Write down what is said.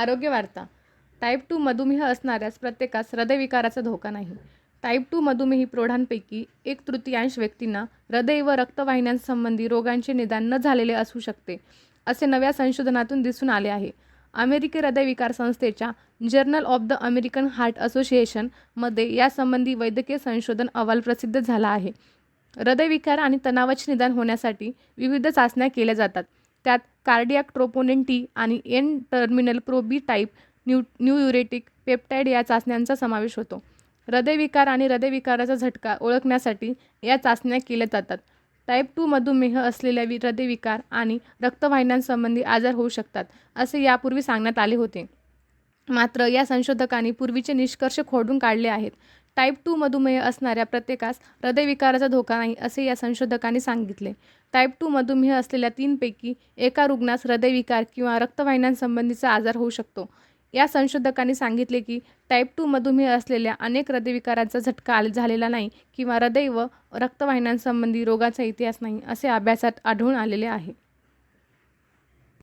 आरोग्य वार्ता. Type two मधुमेह असणाऱ्यास प्रत्येकास हृदयविकाराचा धोका नाही. टाईप टू मधुमेही प्रौढांपैकी एक तृतीयांश व्यक्तींना हृदय व रक्तवाहिन्यांसंबंधी रोगांचे निदान न झालेले असू शकते असे नव्या संशोधनातून दिसून आले आहे. अमेरिकी हृदयविकार संस्थेच्या journal of the American heart असोसिएशनमध्ये यासंबंधी वैद्यकीय संशोधन अहवाल प्रसिद्ध झाला आहे. हृदयविकार आणि तणावाचे निदान होण्यासाठी विविध चाचण्या केल्या जातात. त्यात कार्डियाक ट्रोपोनिन टी आणि N terminal pro B type new natriuretic peptide या चाचण्यांचा समावेश होतो. हृदयविकार आणि हृदयविकाराचा झटका ओळखण्यासाठी या चाचण्या केल्या जातात. टाईप टू मधुमेह असलेल्या वि हृदयविकार आणि रक्तवाहिन्यांसंबंधी आजार होऊ शकतात असे यापूर्वी सांगण्यात आले होते. मात्र या संशोधकांनी पूर्वीचे निष्कर्ष खोडून काढले आहेत. टाईप टू मधुमेह असणाऱ्या प्रत्येकास हृदयविकाराचा धोका नाही असे या संशोधकांनी सांगितले. टाईप टू मधुमेह असलेल्या तीनपैकी एका रुग्णास हृदयविकार किंवा रक्तवाहिन्यांसंबंधीचा आजार होऊ शकतो. या संशोधकांनी सांगितले की टाईप टू मधुमेह असलेल्या अनेक हृदयविकारांचा झटका आले झालेला नाही किंवा हृदय व रक्तवाहिन्यांसंबंधी रोगाचा इतिहास नाही असे अभ्यासात आढळून आलेले आहे.